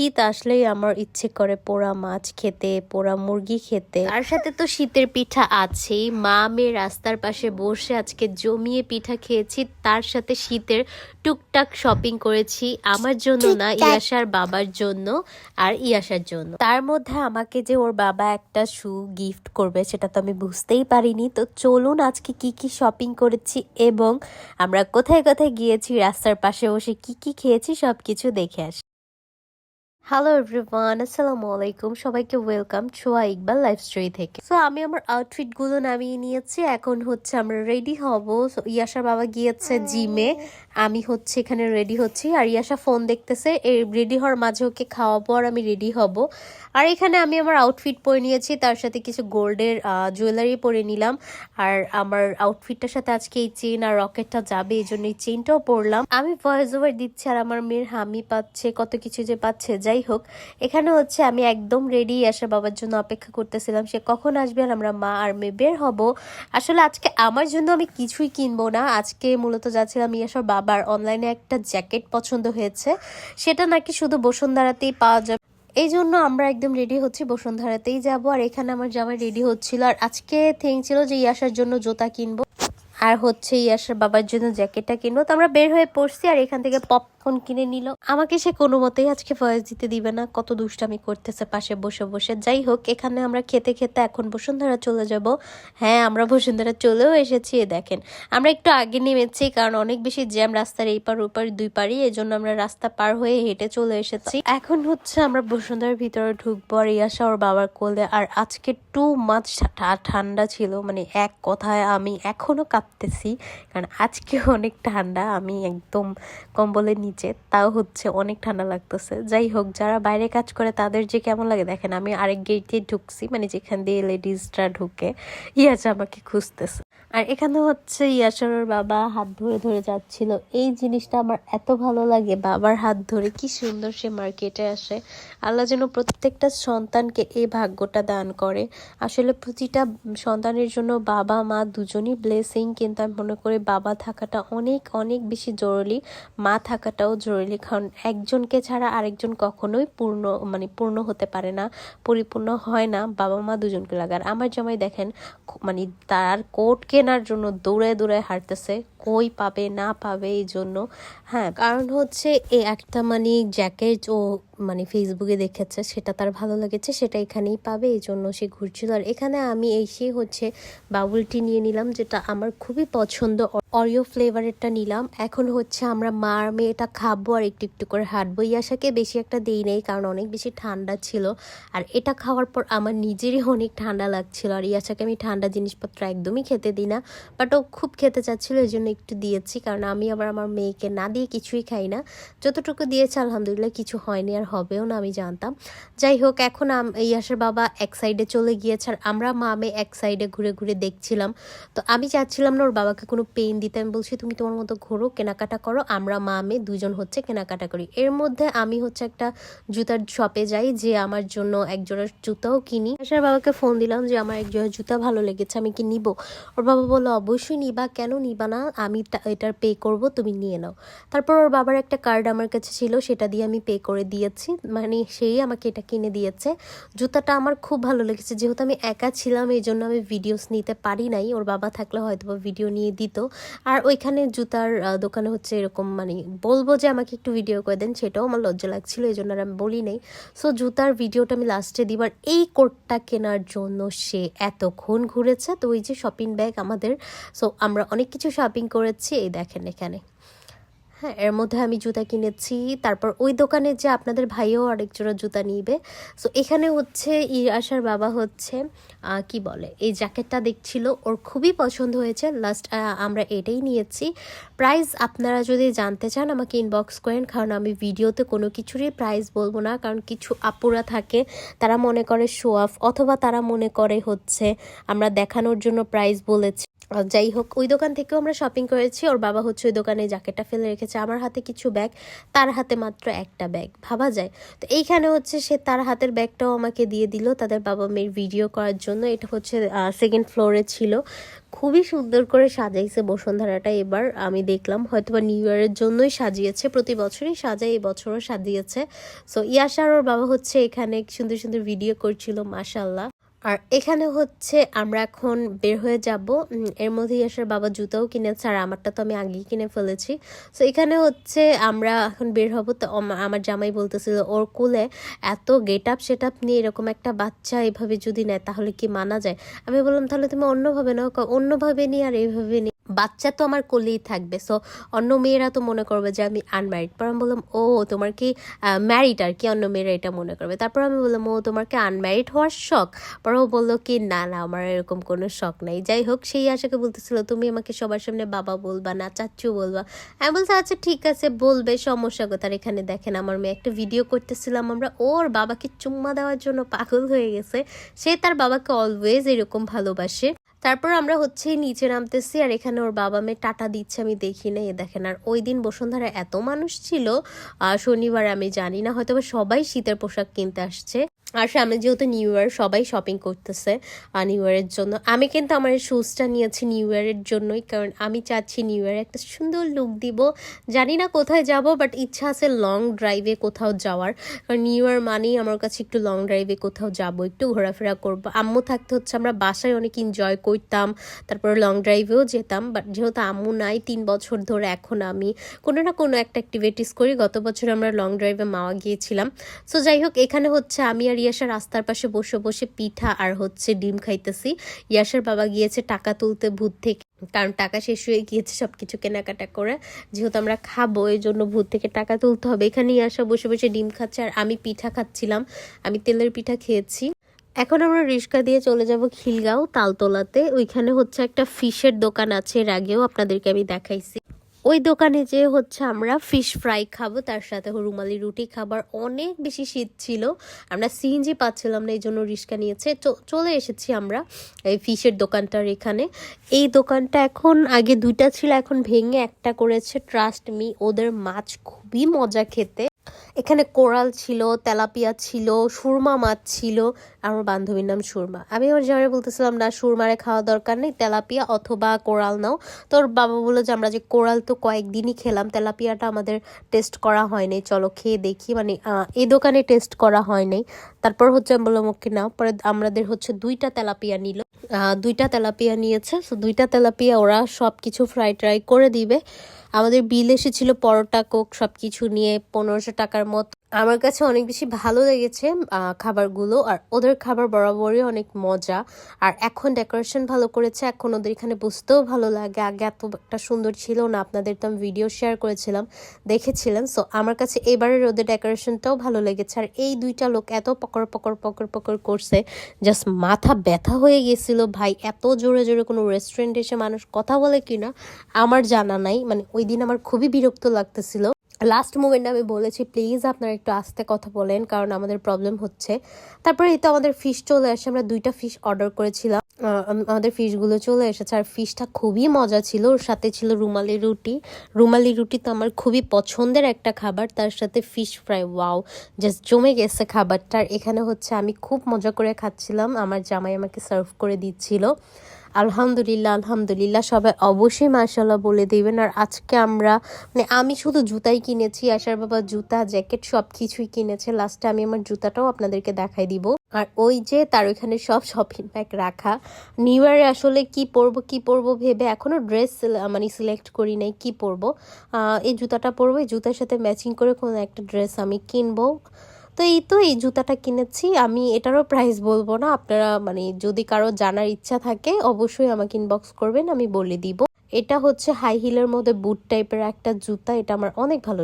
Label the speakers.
Speaker 1: শীত আসলেই আমার ইচ্ছে করে পোড়া মাছ খেতে পোড়া মুরগি খেতে। তার সাথে তো শীতের পিঠা আছেই। মা মেয়ে রাস্তার পাশে বসে আজকে জমিয়ে পিঠা খেয়েছি। তার সাথে শীতের টুকটাক শপিং করেছি। আমার জন্য না ইয়াসার বাবার জন্য আর ইয়াসার জন্য। তার মধ্যে আমাকে যে ওর বাবা একটা শু গিফট করবে সেটা তো আমি বুঝতেই পারিনি। তো চলুন আজকে কি কি শপিং করেছি এবং আমরা কোথায় কোথায় গিয়েছি রাস্তার পাশে বসে কি কি খেয়েছি সব কিছু দেখে আসি। হ্যালো এভরিওয়ান আসসালামু আলাইকুম সবাইকে welcome Chhoya Iqbal life story থেকে। সো আমি আমার আউটফিটগুলো নামিয়ে নিয়েছি। এখন হচ্ছে আমরা রেডি হব। So, ইয়াসার বাবা গিয়েছে জিমে আমি হচ্ছে এখানে রেডি হচ্ছি। আর ইয়াসা ফোন দেখতেছে এই রেডি হওয়ার মাঝে ওকে খাওয়াবো আর আমি রেডি হব। আর এখানে আমি আমার আউটফিট পরে নিয়েছি। তার সাথে কিছু গোল্ডের জুয়েলারি পরে নিলাম। আর আমার আউটফিটটার সাথে আজকে এই চেন আর রকেটটা যাবে এই জন্য এই চেনটাও পরলাম। আমি ভয়েস ওভার দিচ্ছি আর আমার মেয়ের হামি পাচ্ছে কত কিছু যে পাচ্ছে। যাই হোক, এখানে হচ্ছে আমি একদম রেডি আসা বাবার জন্য অপেক্ষা করতেছিলাম, সে কখন আসবে আর আমরা মা আর মেয়ে বের হব। আসলে আজকে আমার জন্য আমি কিছুই কিনবো না, আজকে মূলত যাচ্ছিলাম ইয়াসার বাবার অনলাইনে একটা জ্যাকেট পছন্দ হয়েছে, সেটা নাকি শুধু বসুন্ধরাতেই পাওয়া যাবে। এই জন্য আমরা একদম রেডি হচ্ছি, বসুন্ধরাতেই যাব, আর এখানে আমার জামাই রেডি হচ্ছিল, আর আজকে থিং ছিল যে ইয়াসার জন্য জুতা কিনবো। আর হচ্ছে ইয়াসার বাবার জন্য জ্যাকেটটা কিনবো। তো আমরা বের হয়ে পড়ছি আর এখান থেকে পপকর্ন কিনে নিল। আমাকে সে কোনো মতেই আজকে ভয়েস দিতে দিবে না। কত দুষ্টামি করতেছে পাশে বসে বসে। যাই হোক, এখানে আমরা খেতে খেতে এখন বসুন্ধরা চলে যাব। হ্যাঁ আমরা বসুন্ধরা চলেও এসেছি দেখেন। আমরা একটু আগে নেমেছি কারণ অনেক বেশি জ্যাম রাস্তার এই পার, ওপার দুই পারই এই জন্য আমরা রাস্তা পার হয়ে হেঁটে চলে এসেছি। এখন হচ্ছে আমরা বসুন্ধরার ভিতরে ঢুকবো আর ইয়াসা ওর বাবার কোলে। আর আজকে টু মাছ ঠান্ডা ছিল। মানে এক কথায় আমি এখনও কাঁপতেছি কারণ আজকে অনেক ঠান্ডা, আমি একদম কম্বলের নিচে, তাও হচ্ছে অনেক ঠান্ডা লাগতেছে। যাই হোক, যারা বাইরে কাজ করে, তাদের যে কেমন লাগে, দেখেন আমি আরেক গেট দিয়ে ঢুকছি মানে যেখান দিয়ে লেডিসরা ঢুকে ইয়াজ আমাকে খুঁজতেছে। আর এখানে হচ্ছে ইয়াসরের বাবা হাত ধরে ধরে যাচ্ছিল। এই জিনিসটা আমার এত ভালো লাগে বাবার হাত ধরে, কি সুন্দর সে মার্কেটে আসে। আল্লাহ যেন প্রত্যেকটা সন্তানকে এই ভাগ্যটা দান করে। আসলে প্রতিটা সন্তানের জন্য বাবা, মা দুজনই ব্লেসিং কিন্তু আমি মনে করি বাবা থাকাটা অনেক অনেক বেশি জরুরি। মা থাকাটাও জরুরি, কারণ একজনকে ছাড়া আরেকজন কখনোই পূর্ণ মানে পূর্ণ হতে পারে না, পরিপূর্ণ হয় না। বাবা, মা দুজনকে লাগার। আমার জামাই দেখেন মানে তার কোট কেনার জন্য দৌড়ায় দৌড়ায় হাঁটতেছে, কই পাবে না পাবে এই জন্য। হ্যাঁ কারণ হচ্ছে এই একটা মানে জ্যাকেট ও মানে ফেসবুকে দেখেছে, সেটা তার ভালো লেগেছে, সেটা এখানেই পাবে, এই জন্য সে ঘুরছিল। আর এখানে আমি এসে হচ্ছে বাবুলটি নিয়ে নিলাম, যেটা আমার খুবই পছন্দ। অরিও ফ্লেভারেরটা নিলাম। এখন হচ্ছে আমরা মার মেয়েটা খাব আর একটু একটু করে হাঁটবো। ইয়াসাকে বেশি একটা দেই নেই, কারণ অনেক বেশি ঠান্ডা ছিল। আর এটা খাওয়ার পর আমার নিজেরই অনেক ঠান্ডা লাগছিল। আর ইয়াসাকে আমি ঠান্ডা জিনিসপত্র একদমই খেতে দিই না বাট ও খুব খেতে চাচ্ছিল, এই জন্য একটু দিয়েছি। কারণ আমি আবার আমার মেয়েকে না দিয়ে কিছুই খাই না। যতটুকু দিয়েছে, আলহামদুলিল্লাহ, কিছু হয়নি। আর হবেও না আমি জানতাম। যাই হোক, এখন আম- ইয়াসের বাবা এক সাইডে চলে গিয়েছে আর আমরা মা মেয়ে এক সাইডে ঘুরে ঘুরে দেখছিলাম। তো আমি চাচ্ছিলাম না ওর বাবাকে কোনো পেন দিতে। আমি বলছি, তুমি তোমার মতো ঘোরো, কেনাকাটা করো, আমরা মা মেয়ে দুজন হচ্ছে কেনাকাটা করি। এর মধ্যে আমি হচ্ছে একটা জুতার শপে যাই, যে আমার জন্য এক জোড়া জুতাও কিনি। আসার বাবাকে ফোন দিলাম যে, আমার এক জোড়া জুতা ভালো লেগেছে, আমি কি নিব? ওর বাবা বলল, অবশ্যই নিবা, কেন নিবা না? আমি এটার পে করব, তুমি নিয়ে নাও। তারপর ওর বাবার একটা কার্ড আমার কাছে ছিল, সেটা দিয়ে আমি পে করে দিয়েছি। মানে সেই আমাকে এটা কিনে দিয়েছে। জুতাটা আমার খুব ভালো লেগেছে। যেহেতু আমি একা ছিলাম, এই জন্য আমি ভিডিওস নিতে পারি নাই। ওর বাবা থাকলে হয়তো ভিডিও নিয়ে দিত। আর ওইখানে জুতার দোকানে হচ্ছে এরকম মানে বলব যে আমাকে একটু ভিডিও করে দেন, সেটাও আমার লজ্জা লাগছিল, এই জন্য আর আমি বলি নাই। সো জুতার ভিডিওটা আমি লাস্টে দিবার, এই কোটটা কেনার জন্য সে এতক্ষণ ঘুরেছে। তো ওই যে শপিং ব্যাগ আমাদের। সো আমরা অনেক কিছু শপিং করেছি, এই দেখেন এখানে। হ্যাঁ এর মধ্যে আমি জুতা কিনেছি। তারপর ওই দোকানে যে আপনাদের ভাইও আরেক জোড়া জুতা নিবে। সো এখানে হচ্ছে ই আশার বাবা হচ্ছে কি বলে, এই জ্যাকেটটা দেখছিল, ওর খুবই পছন্দ হয়েছে। লাস্ট আমরা এটাই নিয়েছি। প্রাইস আপনারা যদি জানতে চান, আমাকে ইনবক্স করেন। কারণ আমি ভিডিওতে কোনো কিছুরই প্রাইস বলব না। কারণ কিছু আপুরা থাকে, তারা মনে করে শো অফ অথবা তারা মনে করে হচ্ছে আমরা দেখানোর জন্য প্রাইস বলেছি। যাই হোক, ওই দোকান থেকেও আমরা শপিং করেছি। ওর বাবা হচ্ছে ওই দোকানে জ্যাকেটটা ফেলে রেখেছে। আমার হাতে কিছু ব্যাগ, তার হাতে মাত্র একটা ব্যাগ, ভাবা যায়। তো এইখানে হচ্ছে সে তার হাতের ব্যাগটাও আমাকে দিয়ে দিল তাদের বাবা মেয়ের ভিডিও করার জন্য। এটা হচ্ছে সেকেন্ড ফ্লোরে ছিল। খুবই সুন্দর করে সাজাইছে বসুন্ধরাটা এবার, আমি দেখলাম। হয়তো বা নিউ ইয়ারের জন্যই সাজিয়েছে, প্রতি বছরই সাজায়, এবছরও সাজিয়েছে। সো ইয়াশার ওর বাবা হচ্ছে এখানে সুন্দর সুন্দর ভিডিও করছিল মাশাল্লাহ আর এখানে হচ্ছে আমরা এখন বের হয়ে যাব। এর মধ্যে এসে বাবা জুতাও কিনেছে আর আমারটা তো আমি আগেই কিনে ফেলেছি। সো এখানে হচ্ছে আমরা এখন বের হব। তো আমার জামাই বলতেছিল, ওর কুলে এত গেট আপ সেট আপ নিয়ে এরকম একটা বাচ্চা এভাবে যদি নেয় তাহলে কি মানা যায়? আমি বললাম, তাহলে তুমি অন্যভাবে নাও অন্যভাবে নিয়ে আর এইভাবে নিয়ে বাচ্চা তো আমার কোলেই থাকবে। সো অন্য মেয়েরা তো মনে করবে যে আমি আনম্যারিড পর আমি বললাম, ও, তোমার কি ম্যারিড আর কি? অন্য মেয়েরা এটা মনে করবে। তারপর আমি বললাম, ও, তোমার কি আনম্যারিড হওয়ার শখ? পর ও বলল কি, না না, আমার এরকম কোনো শখ নাই। যাই হোক, সেই আশাকে বলতেছিল, তুমি আমাকে সবার সামনে বাবা বলবা না চাচ্চু বলবা? আমি বলছি আচ্ছা ঠিক আছে, বলবে, সমস্যা কোথার এখানে দেখেন, আমার মেয়ে একটা ভিডিও করতেছিলাম আমরা। ওর বাবাকে চুম্মা দেওয়ার জন্য পাগল হয়ে গেছে। সে তার বাবাকে অলওয়েজ এরকম ভালোবাসে। তারপর আমরা হচ্ছে নিচে নামতেছি আর এখানে ওর বাবা মেয়ে টাটা দিচ্ছে, আমি দেখি না এ দেখেন। আর ওই দিন বসুন্ধরা এত মানুষ ছিল শনিবার আমি জানি না হয়তো সবাই শীতের পোশাক কিনতে আসছে। আর সামনে যেহেতু নিউ ইয়ার সবাই শপিং করতেছে নিউ ইয়ারের জন্য। আমি কিন্তু আমার শুজটা নিয়েছি নিউ ইয়ারের জন্যই, কারণ আমি চাচ্ছি নিউ ইয়ারে একটা সুন্দর লুক দিব। জানি না কোথায় যাব বাট ইচ্ছা আছে লং ড্রাইভে কোথাও যাওয়ার। কারণ নিউ ইয়ার মানেই আমার কাছে একটু লং ড্রাইভে কোথাও যাব, একটু ঘোরাফেরা করব। আম্মু থাকতে হচ্ছে, আমরা বাসায় অনেক এনজয় করতাম, তারপর লং ড্রাইভেও যেতাম বাট যেহেতু আম্মু নাই, তিন বছর ধরে এখন আমি কোনো না কোনো একটা অ্যাক্টিভিটিস করি। গত বছর আমরা লং ড্রাইভে মাওয়া গিয়েছিলাম। সো যাই হোক, এখানে হচ্ছে আমি আর ইয়াসা রাস্তার পাশে বসে বসে পিঠা আর হচ্ছে ডিম খাইতেছি। ইয়াসার বাবা গিয়েছে টাকা তুলতে ভূত থেকে, কারণ টাকা শেষ হয়ে গিয়েছে সব কিছু কেনাকাটা করে। যেহেতু আমরা খাব এই জন্য ভূত থেকে টাকা তুলতে হবে। এখানে ইয়াসা বসে বসে ডিম খাচ্ছে আর আমি পিঠা খাচ্ছিলাম। আমি তেলের পিঠা খেয়েছি। এখন আমরা রিক্সা দিয়ে চলে যাব খিলগাঁও, তালতলাতে। ওইখানে হচ্ছে একটা ফিশের দোকান আছে, এর আগেও আপনাদেরকে আমি দেখাইছি। ওই দোকানে যে হচ্ছে আমরা ফিশ ফ্রাই খাব, তার সাথে রুমালি রুটি খাবার, অনেক বেশি শীত ছিল। আমরা সিএনজি পাচ্ছিলাম না এই জন্য রিস্কা নিয়েছে। চলে এসেছি আমরা এই ফিশের দোকানটার এখানে। এই দোকানটা এখন আগে দুইটা ছিল, এখন ভেঙে একটা করেছে ট্রাস্ট মি ওদের মাছ খুবই মজা খেতে। এখানে কোরাল ছিল, তেলাপিয়া ছিল, সুরমা মাছ ছিল, আমার বান্ধবীর নাম সুরমা। আমি আমার যারা বলতেছিলাম, না, সুরমারে খাওয়া দরকার নেই, তেলাপিয়া অথবা কোরাল নাও। তোর বাবা বলল যে, আমরা যে কোরাল তো কয়েকদিনই খেলাম, তেলাপিয়াটা আমাদের টেস্ট করা হয়নি চলো খেয়ে দেখি। মানে এই দোকানে টেস্ট করা হয়নি তারপর হচ্ছে আমি বললাম, ওকে নাও। পরে আমাদের হচ্ছে দুইটা তেলাপিয়া নিল। দুইটা তেলাপিয়া নিয়েছে। সো দুইটা তেলাপিয়া ওরা সব কিছু ফ্রাই ট্রাই করে দিবে। আমাদের বিল এসেছিল পরোটা, কোক সব কিছু নিয়ে পনেরোশো টাকার মতো। আমার কাছে অনেক বেশি ভালো লেগেছে খাবারগুলো। আর ওদের খাবার বরাবরই অনেক মজা। আর এখন ডেকোরেশন ভালো করেছে, এখন ওদের এখানে বুঝতেও ভালো লাগে। আগে এত একটা সুন্দর ছিল না, আপনাদের তো আমি ভিডিও শেয়ার করেছিলাম, দেখেছিলেন। সো আমার কাছে এবারের ওদের ডেকোরেশনটাও ভালো লেগেছে। আর এই দুইটা লোক এত পকর পকর পকর পকর করছে জাস্ট মাথা ব্যথা হয়ে গেছিল। ভাই, এত জোরে জোরে কোনো রেস্টুরেন্টে এসে মানুষ কথা বলে কিনা, আমার জানা নাই। মানে ওই দিন আমার খুবই বিরক্ত লাগতেছিল। লাস্ট মোমেন্টে আমি বলেছি প্লিজ আপনারা একটু আস্তে কথা বলেন, কারণ আমাদের প্রবলেম হচ্ছে। তারপরে এই তো আমাদের ফিশ চলে আসে, আমরা দুইটা ফিশ অর্ডার করেছিলাম। আমাদের ফিশগুলো চলে এসেছে, আর ফিশটা খুবই মজা ছিল। ওর সাথে ছিল রুমালি রুটি। রুমালি রুটি তো আমার খুবই পছন্দের একটা খাবার, তার সাথে ফিশ ফ্রাই ওয়াও জাস্ট জমে গেছে খাবারটা। আর এখানে হচ্ছে আমি খুব মজা করে খাচ্ছিলাম। আমার জামাই আমাকে সার্ভ করে দিচ্ছিল। আলহামদুলিল্লাহ আলহামদুলিল্লাহ। সবাই অবশ্যই মাশাল্লাহ বলে দিবেন। আর আজকে আমরা মানে আমি শুধু জুতাই কিনেছি, আশার বাবা জুতা, জ্যাকেট সব কিছুই কিনেছে। লাস্টে আমি আমার জুতাটাও আপনাদেরকে দেখাই দিব। আর ওই যে তার ওইখানে সব শপিং ব্যাগ রাখা। নিউ ইয়ারে আসলে কি পরবো কি পরবো ভেবে এখনও ড্রেস মানে সিলেক্ট করি নাই, কি পরবো। এই জুতাটা পরবো, এই জুতার সাথে ম্যাচিং করে কোনো একটা ড্রেস আমি কিনবো। তো এই তো এই জুতাটা কিনেছি। আমি এটারও প্রাইস বলব না। আপনারা মানে যদি কারও জানার ইচ্ছা থাকে, অবশ্যই আমাকে ইনবক্স করবেন, আমি বলে দিব। এটা হচ্ছে হাই হিলের মধ্যে বুট টাইপের একটা জুতা। এটা আমার অনেক ভালো